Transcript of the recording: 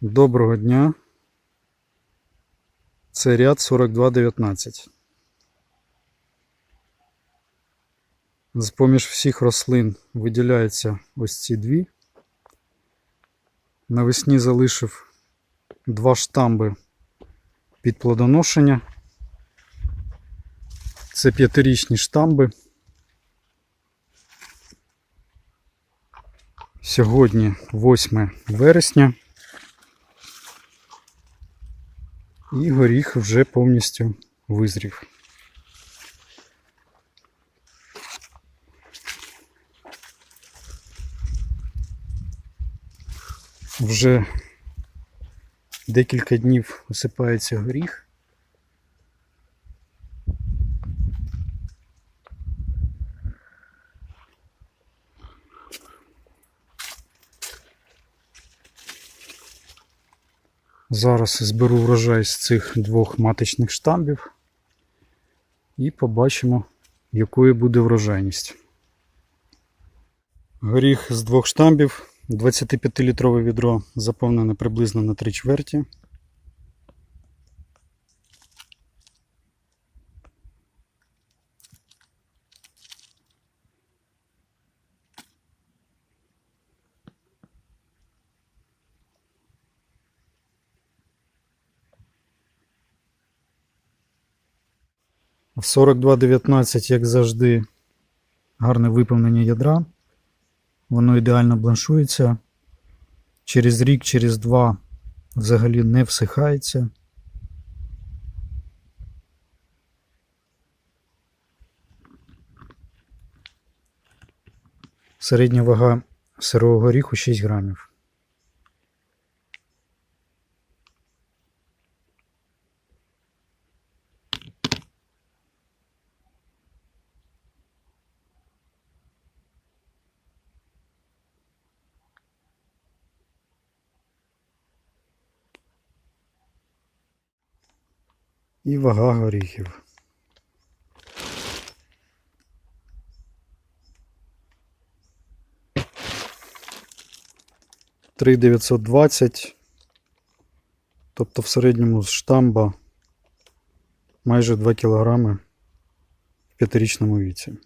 Доброго дня. Це ряд 4219. З поміж всіх рослин виділяються ось ці дві. Навесні залишив два штамби під плодоношення. Це п'ятирічні штамби. Сьогодні 8 вересня. І горіх вже повністю визрів. Вже декілька днів осипається горіх. Зараз зберу врожай з цих двох маточних штамбів і побачимо, якою буде врожайність. Горіх з двох штамбів, 25-літрове відро заповнене приблизно на 3 чверті. В 42.19, як завжди, гарне виповнення ядра. Воно ідеально бланшується. Через рік, через два взагалі не всихається. Середня вага сирого горіху 6 грамів. І вага горіхів. Три 920, тобто в середньому з штамба майже 2 кілограми в п'ятирічному віці.